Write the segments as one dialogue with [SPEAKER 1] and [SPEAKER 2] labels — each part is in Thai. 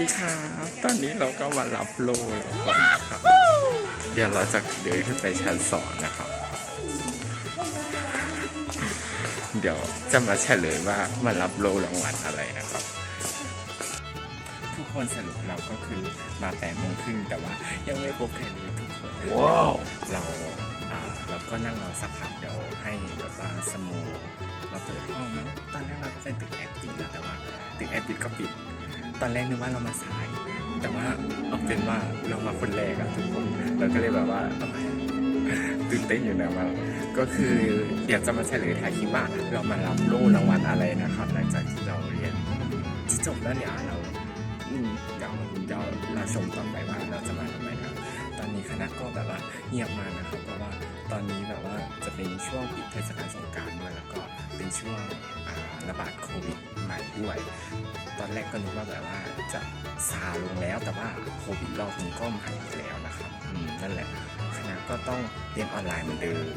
[SPEAKER 1] วัสดีครับตอนนี้เราก็มารับโลแล้วก่อนนะครับเดี๋ยวเราจะเดินขึ้นไปชั้นสองนะครับ เดี๋ยวจะมาเฉลยว่ามารับโลรางวัลอะไรนะครับ ทุกคนสรุปเราก็คือมาแปดโมงครึ่งแต่ว่ายังไม่พบใครเลยทุกคนว้าวเราอ่าเราก็นั่งรอสักพักเดี๋ยวให้แบบว่าสโมมาเปิดห้องมั้งตอนแรกเราจะตึกแอดปิดนะแต่ว่าตึกแอดปิดก็ปิด ตอนแรกนึกว่าเรามาสาย แต่ว่าเอาเป็นว่าเรามาคนแรกอะทุกคนเราก็เลยแบบว่าตื่นเต้นอยู่นะว่าก็คืออยากจะมาเฉลยท้ายคลิปว่าเรามารับโล่รางวัลอะไรนะครับ หลังจากที่เราเรียนจบแล้วเนี่ยเราเดี๋ยวเดี๋ยวเราชมต่อไปว่าเราจะ เงียบมากนะครับเพราะว่าตอนนี้แบบว่าจะเป็นช่วงปิดเทศกาลสงการด้วยแล้วก็เป็นช่วงระบาดโควิดใหม่ด้วย ตอนแรกก็นึกว่าแบบว่าจะซาลงแล้วแต่ว่าโควิดรอบนี้ก็มาอีกแล้วนะครับนั่นแหละคณะก็ต้องเรียนออนไลน์เหมือนเดิม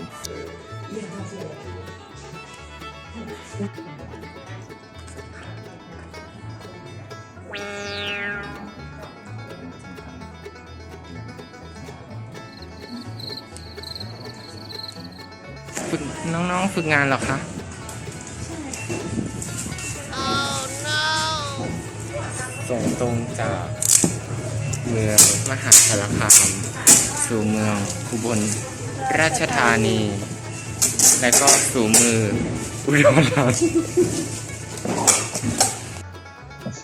[SPEAKER 1] ฝึกน้องๆฝึกงานเหรอคะส่งตรงจากเมืองมหาสารคาม สู่เมืองอุบลราชธานี และก็สู่มืออุดรธานี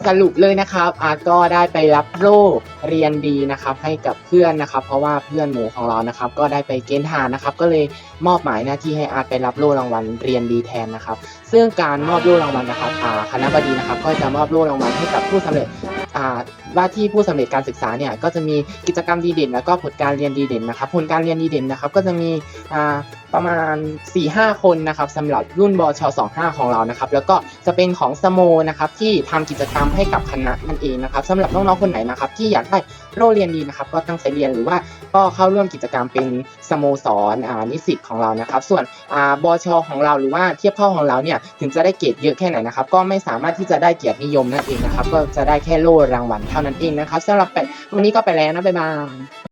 [SPEAKER 2] สรุปเลยนะครับอาร์ตก็ได้ไปรับโล่เรียนดีนะครับให้กับเพื่อนนะครับ เพราะว่าเพื่อนหมูของเรานะครับ ก็ได้ไปเกณฑ์ทหารนะครับ ก็เลยมอบหมายหน้าที่ให้อาร์ตไปรับโล่รางวัลเรียนดีแทนนะครับ ซึ่งการมอบโล่รางวัลนะครับอาคณะบดีนะครับ ก็จะมอบโล่รางวัลให้กับผู้สำเร็จอาว่าที่ผู้สำเร็จการศึกษาเนี่ยก็จะมีกิจกรรมดีเด่น แล้วก็ผลการเรียนดีเด่นนะครับ ผลการเรียนดีเด่นนะครับ ก็จะมีอ่า ประมาณ 4-5 คนนะครับสำหรับรุ่นบช25 ของเรานะครับ แล้วก็จะเป็นของสโมนะครับที่ทำกิจกรรมให้กับคณะนั่นเองนะครับสำหรับน้องๆคนไหนนะครับที่อยากได้โล่เรียนดีนะครับ ก็ตั้งใจเรียนหรือว่าก็เข้าร่วมกิจกรรมเป็นสโมสรอ่านิสิตของเรานะครับ ส่วนอาบชของเราหรือว่าเทียบเท่าของเราเนี่ยถึงจะได้เกรดเยอะแค่ไหนนะครับ ก็ไม่สามารถที่จะได้เกียรตินิยมนั่นเองนะครับ ก็จะได้แค่โล่รางวัลเท่านั้นเองนะครับสำหรับไปวันนี้ก็ไปแล้วนะบ๊ายบาย